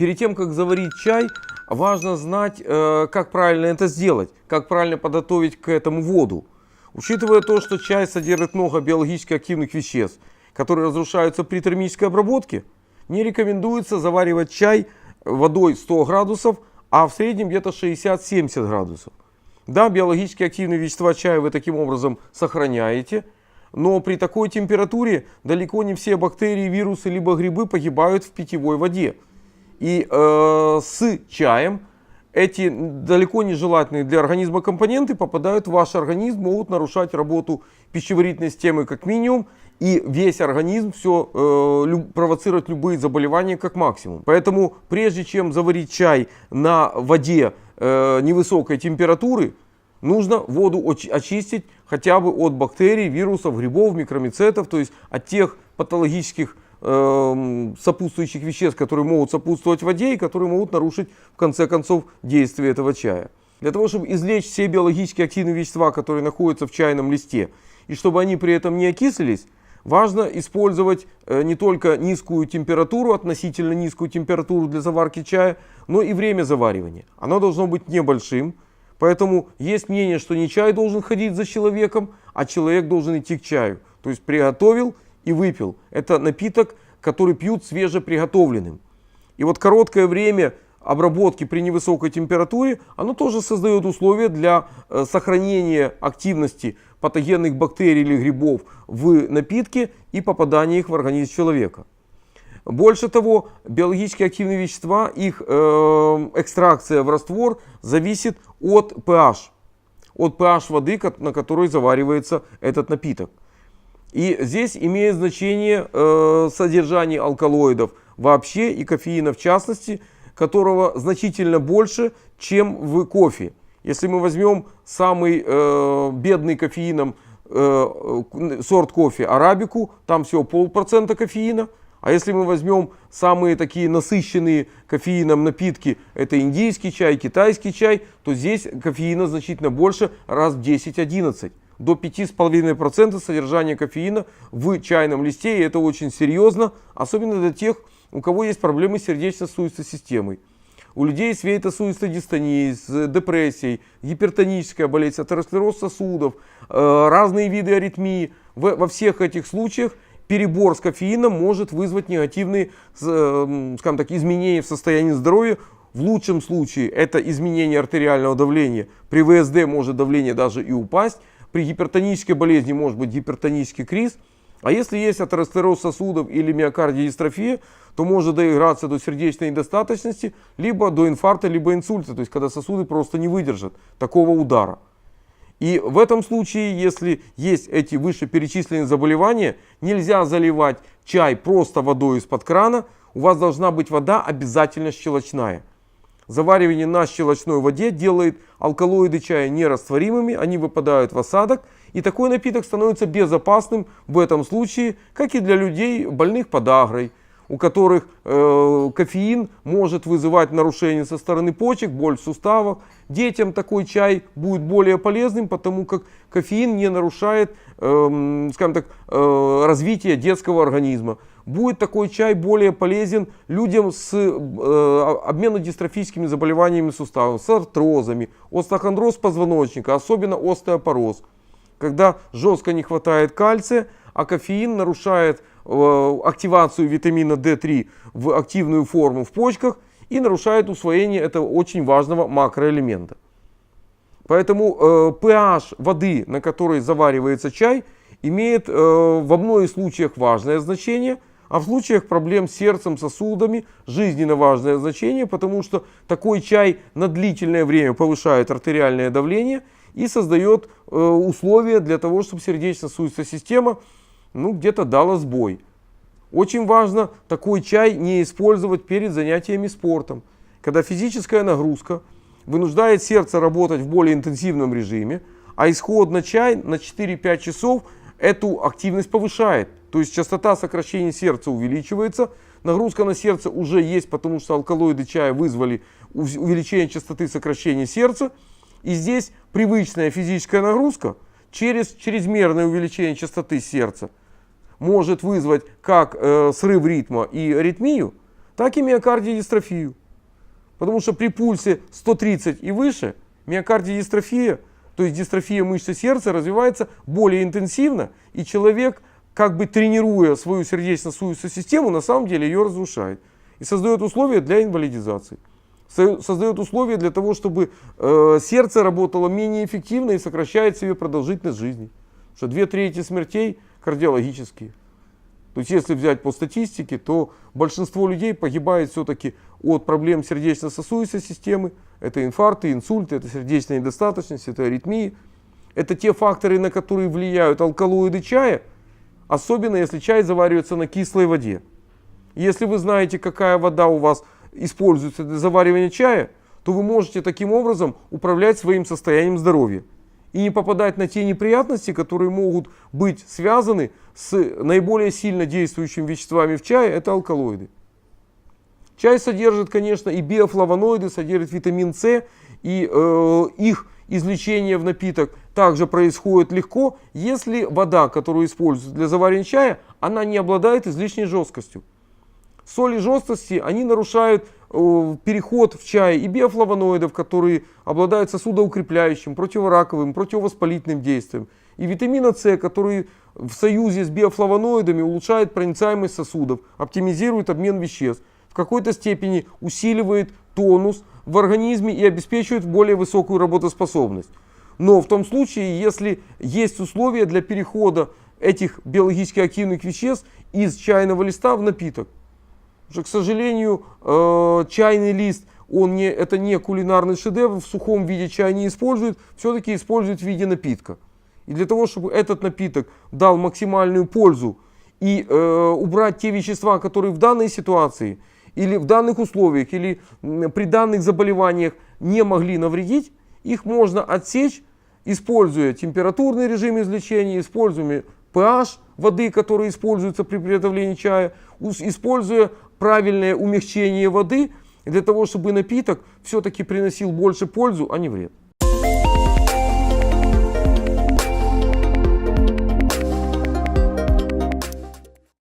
Перед тем, как заварить чай, важно знать, э, как правильно это сделать, как правильно подготовить к этому воду. Учитывая то, что чай содержит много биологически активных веществ, которые разрушаются при термической обработке, не рекомендуется заваривать чай водой 100 градусов, а в среднем где-то 60-70 градусов. Да, биологически активные вещества чая вы таким образом сохраняете, но при такой температуре далеко не все бактерии, вирусы либо грибы погибают в питьевой воде. И э, с чаем эти далеко не желательные для организма компоненты попадают в ваш организм, могут нарушать работу пищеварительной системы как минимум, и весь организм все э, люб, провоцировать любые заболевания как максимум. Поэтому прежде чем заварить чай на воде э, невысокой температуры, нужно воду очистить хотя бы от бактерий, вирусов, грибов, микромицетов, то есть от тех патологических э, сопутствующих веществ, которые могут сопутствовать воде и которые могут нарушить в конце концов действие этого чая. Для того, чтобы извлечь все биологически активные вещества, которые находятся в чайном листе, и чтобы они при этом не окислились, важно использовать э, не только низкую температуру, относительно низкую температуру для заварки чая, но и время заваривания. Оно должно быть небольшим, Поэтому есть мнение, что не чай должен ходить за человеком, а человек должен идти к чаю. То есть приготовил и выпил. Это напиток, который пьют свежеприготовленным. И вот короткое время обработки при невысокой температуре, оно тоже создает условия для э, сохранения активности патогенных бактерий или грибов в напитке и попадания их в организм человека. Больше того, биологически активные вещества, их э, экстракция в раствор зависит от pH, от pH воды, на которой заваривается этот напиток. И здесь имеет значение э, содержание алкалоидов вообще и кофеина в частности, которого значительно больше, чем в кофе. Если мы возьмем самый э, бедный кофеином э, сорт кофе арабику, там всего полпроцента кофеина – а если мы возьмем самые такие насыщенные кофеином напитки, это индийский чай, китайский чай, то здесь кофеина значительно больше, раз в 10-11. До 5,5% содержания кофеина в чайном листе, и это очень серьезно, особенно для тех, у кого есть проблемы с сердечно-сосудистой системой. У людей с вейтосудистой дистонией, с депрессией, гипертоническая болезнь, атеросклероз сосудов, э, разные виды аритмии. Во всех этих случаях перебор с кофеином может вызвать негативные э, скажем так, изменения в состоянии здоровья. В лучшем случае это изменение артериального давления. При ВСД может давление даже и упасть. При гипертонической болезни может быть гипертонический криз. А если есть атеросклероз сосудов или миокардиодистрофия, то может доиграться до сердечной недостаточности, либо до инфаркта, либо инсульта, то есть когда сосуды просто не выдержат такого удара. И в этом случае, если есть эти вышеперечисленные заболевания, нельзя заливать чай просто водой из-под крана. У вас должна быть вода обязательно щелочная. Заваривание на щелочной воде делает алкалоиды чая нерастворимыми, они выпадают в осадок. И такой напиток становится безопасным в этом случае, как и для людей больных подагрой, у которых э, кофеин может вызывать нарушения со стороны почек, боль в суставах. Детям такой чай будет более полезным, потому как кофеин не нарушает э, скажем так, э, развитие детского организма. Будет такой чай более полезен людям с э, обменно-дистрофическими заболеваниями суставов, с артрозами, остеохондроз позвоночника, особенно остеопороз. Когда жестко не хватает кальция, а кофеин нарушает активацию витамина D3 в активную форму в почках и нарушает усвоение этого очень важного макроэлемента. Поэтому э, pH воды, на которой заваривается чай, имеет э, во многих случаях важное значение, а в случаях проблем с сердцем, сосудами жизненно важное значение, потому что такой чай на длительное время повышает артериальное давление и создает э, условия для того, чтобы сердечно-сосудистая система ну, где-то дала сбой. Очень важно такой чай не использовать перед занятиями спортом, когда физическая нагрузка вынуждает сердце работать в более интенсивном режиме, а исходно чай на 4-5 часов эту активность повышает. То есть частота сокращения сердца увеличивается, нагрузка на сердце уже есть, потому что алкалоиды чая вызвали увеличение частоты сокращения сердца. И здесь привычная физическая нагрузка через чрезмерное увеличение частоты сердца может вызвать как э, срыв ритма и аритмию, так и миокардиодистрофию. Потому что при пульсе 130 и выше миокардиодистрофия, то есть дистрофия мышцы сердца, развивается более интенсивно, и человек, как бы тренируя свою сердечно-сосудистую систему, на самом деле ее разрушает. И создает условия для инвалидизации. Со- Создает условия для того, чтобы э, сердце работало менее эффективно и сокращает себе продолжительность жизни. Что две трети смертей кардиологические. То есть, если взять по статистике, то большинство людей погибает все-таки от проблем сердечно-сосудистой системы. Это инфаркты, инсульты, это сердечная недостаточность, это аритмии. Это те факторы, на которые влияют алкалоиды чая, особенно если чай заваривается на кислой воде. Если вы знаете, какая вода у вас используется для заваривания чая, то вы можете таким образом управлять своим состоянием здоровья и не попадать на те неприятности, которые могут быть связаны с наиболее сильно действующими веществами в чае, это алкалоиды. Чай содержит, конечно, и биофлавоноиды, содержит витамин С, и э, их извлечение в напиток также происходит легко, если вода, которую используют для заваривания чая, она не обладает излишней жесткостью. Соли жесткости, они нарушают переход в чай и биофлавоноидов, которые обладают сосудоукрепляющим, противораковым, противовоспалительным действием. И витамина С, который в союзе с биофлавоноидами улучшает проницаемость сосудов, оптимизирует обмен веществ, в какой-то степени усиливает тонус в организме и обеспечивает более высокую работоспособность. Но в том случае, если есть условия для перехода этих биологически активных веществ из чайного листа в напиток. Потому к сожалению, э, чайный лист, он не, это не кулинарный шедевр, в сухом виде чай не используют, все-таки используют в виде напитка. И для того, чтобы этот напиток дал максимальную пользу и э, убрать те вещества, которые в данной ситуации или в данных условиях, или при данных заболеваниях не могли навредить, их можно отсечь, используя температурный режим извлечения, используя pH воды, который используется при приготовлении чая, используя правильное умягчение воды для того, чтобы напиток все-таки приносил больше пользу, а не вред.